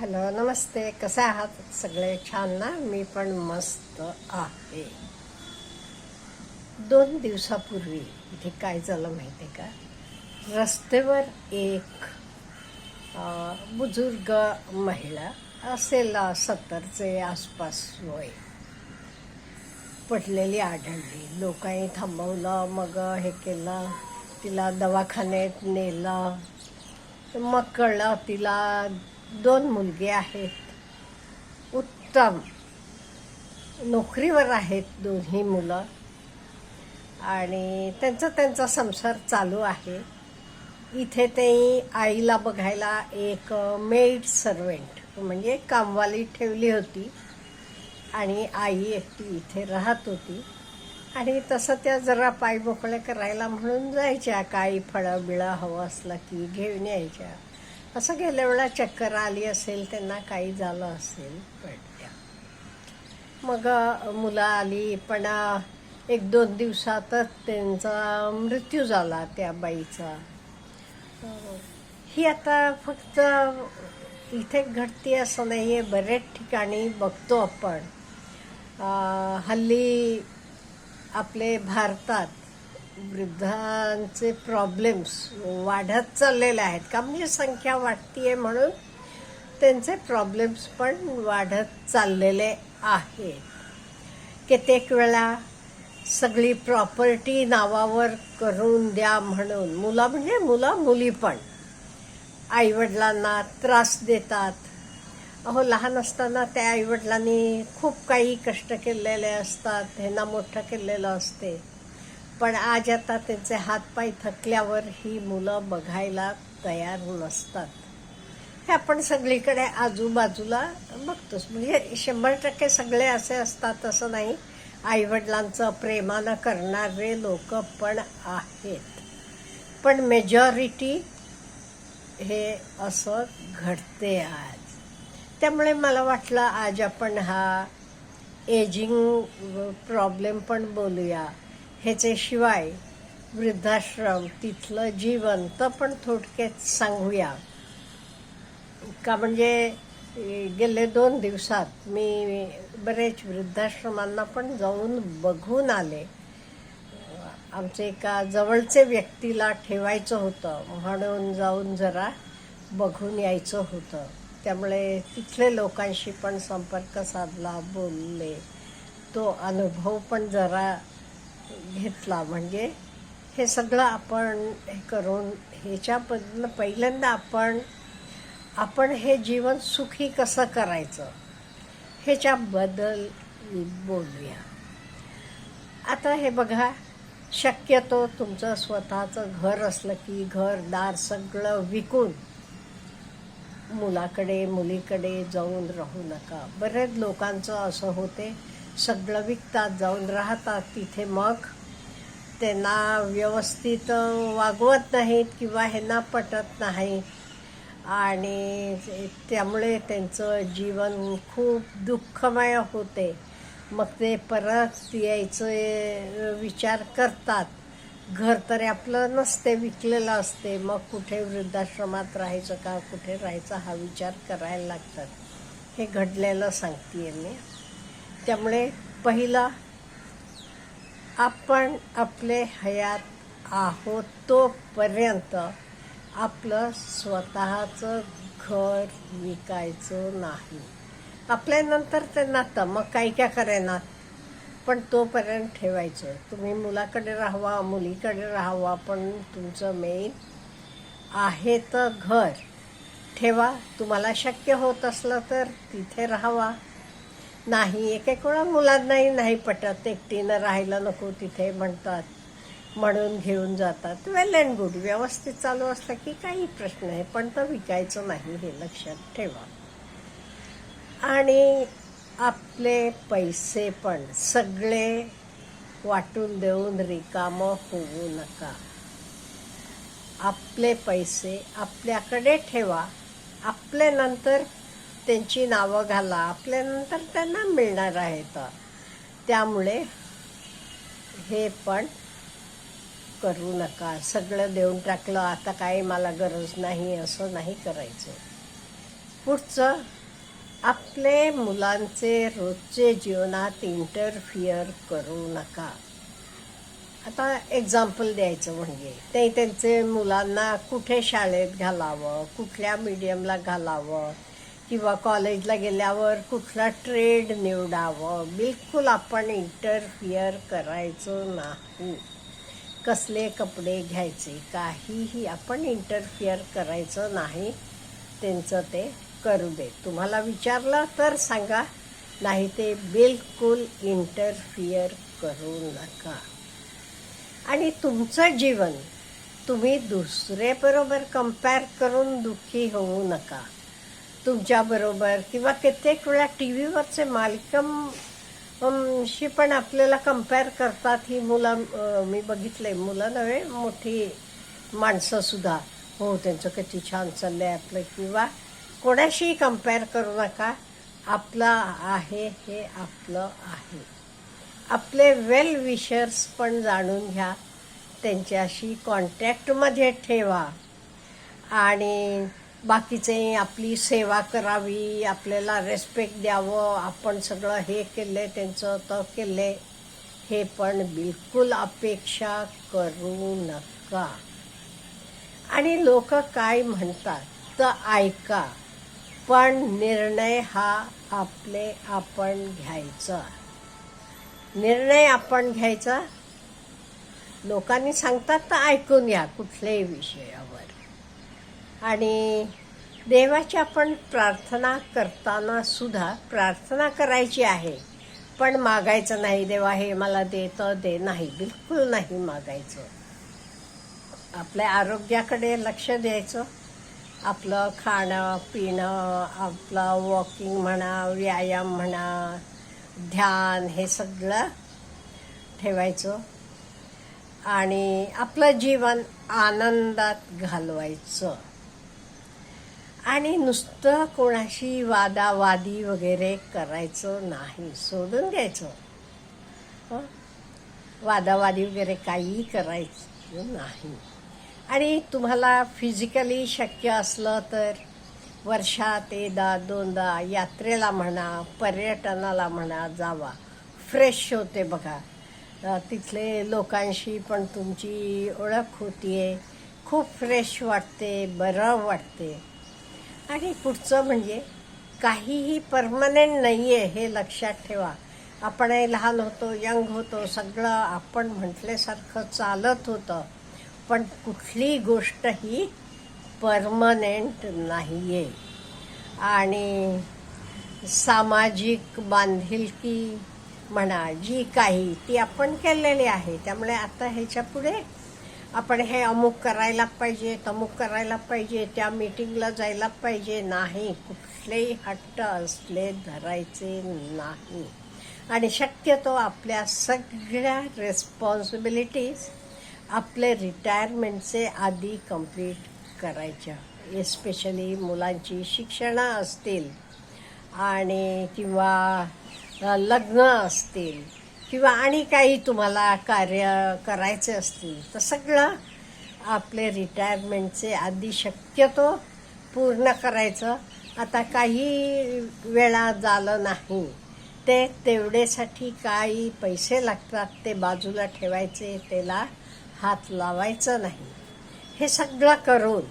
Hello नमस्ते. कसे आहात सगळे? छान ना? मी पण मस्त आहे. दोन दिवसापूर्वी इथे काय झालं माहिती आहे का? रस्त्यावर एक बुजुर्ग महिला असेल सत्तरचे आसपास वय. पडलेली आढळली. लोकांनी थांबवलं मग हे केलं तिला दवाखान्यात नेलं. मग कळलं तिला दोन मुलगे आहेत. उत्तम. नोकरीवर आहेत दोन्ही मुलं. आणि त्यांचा त्यांचा संसार चालू आहे. इथे ते आईला बघायला एक मेड सर्वेंट म्हणजे कामवाली ठेवली होती. आणि आई एकटी इथे राहत होती. आणि तसं त्या जरा पाय मोकळे करायला म्हणून जायच्या. काही फळं बिळं हवं असलं की घेऊन यायच्या. असं गेल्या वेळा चक्कर आली असेल त्यांना काही झालं असेल. पडल्या मग मुलं आली पण एक दोन दिवसातच त्यांचा मृत्यू झाला त्या बाईचा. ही आता फक्त इथे घडती असं नाही आहे बरेच ठिकाणी बघतो आपण. हल्ली आपले भारतात वृद्धांचे प्रॉब्लेम्स वाढत चाललेले आहेत. का म्हणजे संख्या वाढतीये म्हणून त्यांचे प्रॉब्लेम्स पण वाढत चाललेले आहेत. कित्येक वेळा सगळी प्रॉपर्टी नावावर करून द्या म्हणून मुलं म्हणजे मुलं मुली पण. आईवडिलांना त्रास देतात. अहो लहान असताना त्या आईवडिलांनी खूप काही कष्ट केलेले असतात ह्यांना मोठं केलेलं असते. पण आज आता त्यांचे हातपाय थकल्यावर ही मुलं बघायला तयार नसतात. हे आपण सगळीकडे आजूबाजूला बघतोच. म्हणजे शंभर टक्के सगळे असे असतात असं नाही. आईवडिलांचं प्रेमानं करणारे लोक पण आहेत. पण मेजॉरिटी हे असं घडते आज. त्यामुळे मला वाटलं आज आपण हा एजिंग प्रॉब्लेम पण बोलूया. ह्याच्याशिवाय वृद्धाश्रम तिथलं जीवन तर पण थोडक्यात सांगूया. का म्हणजे गेले दोन दिवसात मी बरेच वृद्धाश्रमांना पण जाऊन बघून आले. आमचे एका जवळचे व्यक्तीला ठेवायचं होतं. म्हणून जाऊन जरा बघून यायचं होतं. त्यामुळे तिथले लोकांशी पण संपर्क साधला बोलले. तो अनुभव पण जरा घेतला. म्हणजे हे सगळं आपण हे करून ह्याच्याबद्दल पहिल्यांदा आपण आपण हे जीवन सुखी कसं करायचं ह्याच्याबद्दल बोलूया. आता हे बघा शक्यतो तुमचं स्वतःचं घर असलं की घरदार सगळं विकून मुलाकडे मुलीकडे जाऊन राहू नका. बरेच लोकांचं असं होते सगळं विकतात जाऊन राहतात तिथे मग. त्यांना व्यवस्थित वागवत नाहीत किंवा ह्यांना पटत नाही. आणि त्यामुळे त्यांचं जीवन खूप दुःखमय होते. मग ते परत यायचं विचार करतात. घर तरी आपलं नसते विकलेलं असते. मग कुठे वृद्धाश्रमात राहायचं का? कुठे राहायचं? हा विचार करायला लागतात. हे घडलेलं सांगते मी. त्यामुळे पहिलं आपण आपले हयात आहोत तोपर्यंत आपलं स्वतःचं घर विकायचं नाही. आपल्यानंतर ते तर मग काही काय करेनात पण तोपर्यंत ठेवायचं. तुम्ही मुलाकडे राहावा मुलीकडे राहावा पण तुमचं मेन आहे तर घर. ठेवा. तुम्हाला शक्य होत असलं तर तिथे राहावा. नाही एक एक वेळा मुलांनाही नाही पटत. एकटीनं राहायला नको तिथे म्हणतात म्हणून घेऊन जातात. वेल अँड गुड व्यवस्थित चालू असलं की काही प्रश्न आहे पण तर विकायचं नाही हे लक्षात ठेवा. आणि आपले पैसे पण सगळे वाटून देऊन रिकामं होऊ नका. आपले पैसे आपल्याकडे ठेवा. आपल्यानंतर त्यांची नावं घाला. आपल्यानंतर त्यांना मिळणार आहेत त्यामुळे हे पण करू नका. सगळं देऊन टाकलं. आता काही मला गरज नाही असं नाही करायचं. पुढचं आपले मुलांचे रोजचे जीवनात इंटरफिअर करू नका. आता एक्झाम्पल द्यायचं म्हणजे ते त्यांचे मुलांना कुठे शाळेत घालावं कुठल्या मीडियमला घालावं? किंवा कॉलेजला गेल्यावर कुठला ट्रेड निवडावं? बिलकुल आपण इंटरफिअर करायचो नाही. कसले कपडे घ्यायचे? काहीही आपण इंटरफिअर करायचं नाही. त्यांचं ते करू दे. तुम्हाला विचारलं तर सांगा. नाही ते बिलकुल इंटरफिअर करू नका. आणि तुमचं जीवन तुम्ही दुसऱ्याबरोबर कंपेअर करून दुःखी होऊ नका. तुमच्याबरोबर किंवा कित्येक वेळा टी व्हीवरचे मालिकम शी पण आपल्याला कंपेअर करतात. ही मुलं मी बघितले मुलं नव्हे मोठी माणसंसुद्धा हो त्यांचं किती छान चाललं आहे आपलं. किंवा कोणाशीही कंपेअर करू नका. आपलं आहे हे आपलं आहे. आपले वेल विशर्स पण जाणून घ्या. त्यांच्याशी कॉन्टॅक्टमध्ये ठेवा. आणि बाकीचे आपली सेवा करावी आपल्याला रेस्पेक्ट द्यावं आपण सगळं हे केलं त्यांचं तर केले हे पण बिलकुल अपेक्षा करू नका. आणि लोक काय म्हणतात? तर ऐका पण निर्णय हा आपले आपण घ्यायचा. निर्णय आपण घ्यायचा? लोकांनी सांगतात तर ऐकून या कुठल्याही विषयावर. आणि देवाची आपण प्रार्थना करताना सुद्धा प्रार्थना करायची आहे. पण मागायचं नाही देवा हे मला दे तर दे. नाही बिलकुल नाही मागायचं. आपल्या आरोग्याकडे लक्ष द्यायचं. आपलं खाणं पिणं आपलं वॉकिंग म्हणा व्यायाम म्हणा ध्यान हे सगळं ठेवायचं. आणि आपलं जीवन आनंदात घालवायचं. आणि नुसतं कोणाशी वादावादी वगैरे करायचं नाही सोडून द्यायचं. वादावादी वगैरे काहीही करायचं नाही. आणि तुम्हाला फिजिकली शक्य असलं तर वर्षात एकदा दोनदा यात्रेला म्हणा पर्यटनाला म्हणा जावा. फ्रेश होते बघा. तिथले लोकांशी पण तुमची ओळख होती आहे खूप फ्रेश वाटते बरं वाटते. आणि पुढचं म्हणजे काहीही परमनंट नाही आहे हे लक्षात ठेवा. आपण हे लहान होतो यंग होतो सगळं आपण म्हटल्यासारखं चालत होतं. पण कुठली गोष्ट ही परमनंट नाही आहे आणि सामाजिक बांधिलकी म्हणा जी काही ती आपण केलेली आहे. त्यामुळे आता ह्याच्या पुढे आपण हे अमुक करायला पाहिजे तमुक करायला पाहिजे त्या मीटिंगला जायला पाहिजे. नाही कुठलेही हट्ट असले धरायचे नाही. आणि शक्यतो आपल्या सगळ्या रेस्पॉन्सिबिलिटीज आपले रिटायरमेंटचे आधी कंप्लीट करायच्या. एस्पेशली मुलांची शिक्षणं असतील आणि किंवा लग्न असतील. किंवा आणि काही तुम्हाला कार्य करायचे असतील तर सगळं आपले रिटायरमेंटचे आधी शक्यतो पूर्ण करायचं. आता काही वेळा झालं नाही ते तेवढेसाठी काही पैसे लागतात ते बाजूला ठेवायचे त्याला हात लावायचं नाही. हे सगळं करून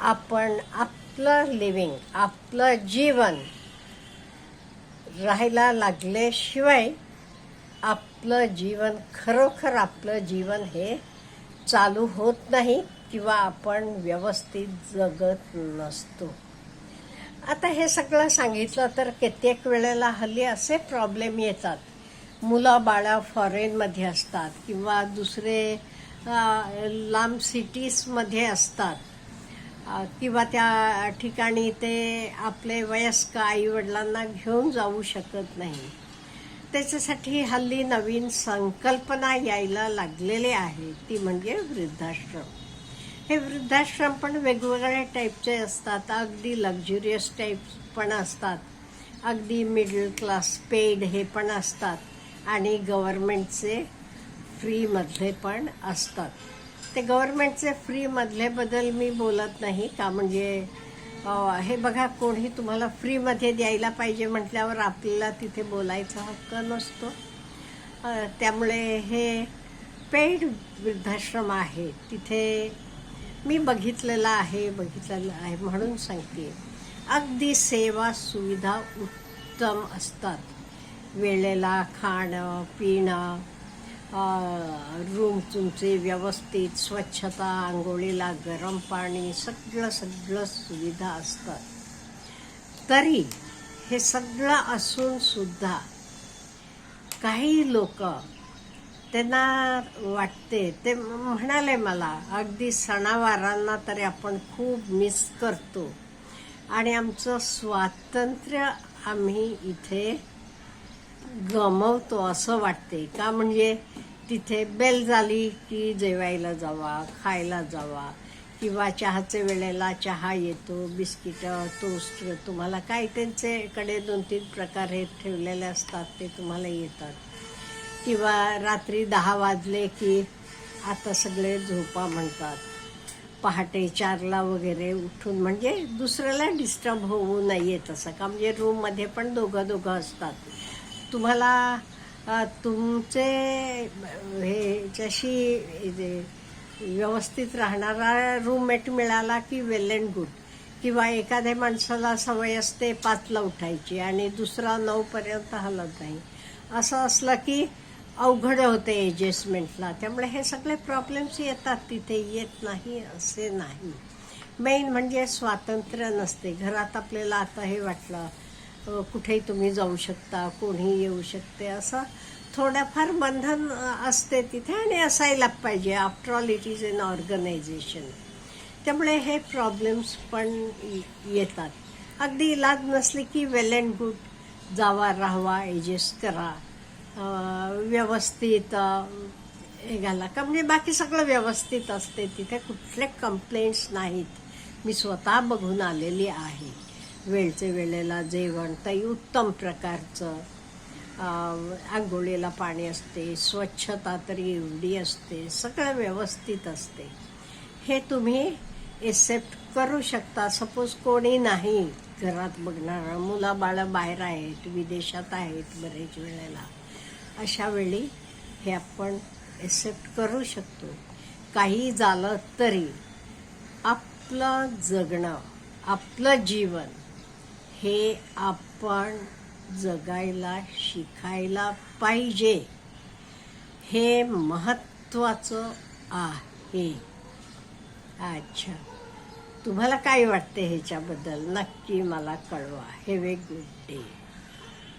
आपण आपलं लिव्हिंग आपलं जीवन राहायला लागल्याशिवाय आपलं जीवन खरोखर आपलं जीवन हे चालू होत नाही किंवा आपण व्यवस्थित जगत नसतो. आता हे सगळं सांगितलं तर कित्येक वेळेला हल्ली असे प्रॉब्लेम येतात. मुलं बाळं फॉरेनमध्ये असतात किंवा दुसरे लांब सिटीजमध्ये असतात. किंवा त्या ठिकाणी ते आपले वयस्क आईवडिलांना घेऊन जाऊ शकत नाही. त्याच्यासाठी हल्ली नवीन संकल्पना यायला लागलेली आहे. ती म्हणजे वृद्धाश्रम. हे वृद्धाश्रम पण वेगवेगळ्या टाईपचे असतात. अगदी लक्झुरियस टाईप पण असतात. अगदी मिडल क्लास पेड हे पण असतात. आणि गव्हर्मेंटचे फ्रीमधले पण असतात. ते गव्हर्मेंटचे फ्रीमधले बद्दल मी बोलत नाही का? म्हणजे हे बघा कोणी तुम्हाला फ्रीमध्ये द्यायला पाहिजे म्हटल्यावर आपल्याला तिथे बोलायचा हक्क नसतो. त्यामुळे हे पेड वृद्धाश्रम आहे. तिथे मी बघितलेलं आहे बघितलेलं आहे म्हणून सांगते. अगदी सेवा सुविधा उत्तम असतात. वेळेला खाणं पिणं रूम तुमचे व्यवस्थित स्वच्छता आंघोळीला गरम पाणी सगळं सगळं सुविधा असतात. तरी हे सगळं असून सुद्धा काही लोक त्यांना वाटते ते म्हणाले मला अगदी सणावारांना तरी आपण खूप मिस करतो. आणि आमचं स्वातंत्र्य आम्ही इथे गमवतो असं वाटते. का म्हणजे तिथे बेल झाली की जेवायला जावा खायला जावा किंवा चहाच्या वेळेला चहा येतो बिस्किटं टोस्ट तुम्हाला काय त्यांचेकडे दोन तीन प्रकार हे ठेवलेले असतात ते तुम्हाला येतात. किंवा रात्री दहा वाजले की आता सगळे झोपा म्हणतात. पहाटे चारला वगैरे उठून म्हणजे दुसऱ्याला डिस्टर्ब होऊ नये तसं. का म्हणजे रूममध्ये पण दोघं दोघं असतात. तुम्हाला तुमचे हे जशी व्यवस्थित राहणारा रूममेट मिळाला की वेल अँड गुड किंवा एखाद्या माणसाला सवय असते पाचला उठायची आणि दुसरा नऊपर्यंत हलत नाही. असं असलं की अवघड होते ॲडजस्टमेंटला त्यामुळे हे सगळे प्रॉब्लेम्स येतात तिथे येत नाही असे नाही. मेन म्हणजे स्वातंत्र्य नसते. घरात आपल्याला आता हे वाटलं कुठेही तुम्ही जाऊ शकता कोणीही येऊ शकते असं थोडंफार बंधन असते तिथे आणि असायला पाहिजे. After all it is an organization त्यामुळे हे प्रॉब्लेम्स पण येतात. अगदी इलाज नसले की वेल अँड गुड जावा राहावा ॲडजस्ट करा. व्यवस्थित हे घाला का? म्हणजे बाकी सगळं व्यवस्थित असते. तिथे कुठले कंप्लेंट्स नाहीत. मी स्वतः बघून आलेली आहे. वेळचे वेळेला जेवण तरी उत्तम प्रकारचं. आंघोळीला पाणी असते स्वच्छता तरी एवढी असते सगळं व्यवस्थित असते. हे तुम्ही एक्सेप्ट करू शकता. सपोज कोणी नाही घरात बघणार मुलं बाळं बाहेर आहेत विदेशात आहेत बरेच वेळेला. अशा वेळी हे आपण एक्सेप्ट करू शकतो. काही झालं तरी आपलं जगणं आपलं जीवन हे आपण जगायला शिकायला पाहिजे. हे महत्त्वाचं आहे. अच्छा. तुम्हाला काय वाटते ह्याच्याबद्दल? नक्की मला कळवा. हे वे गुड डे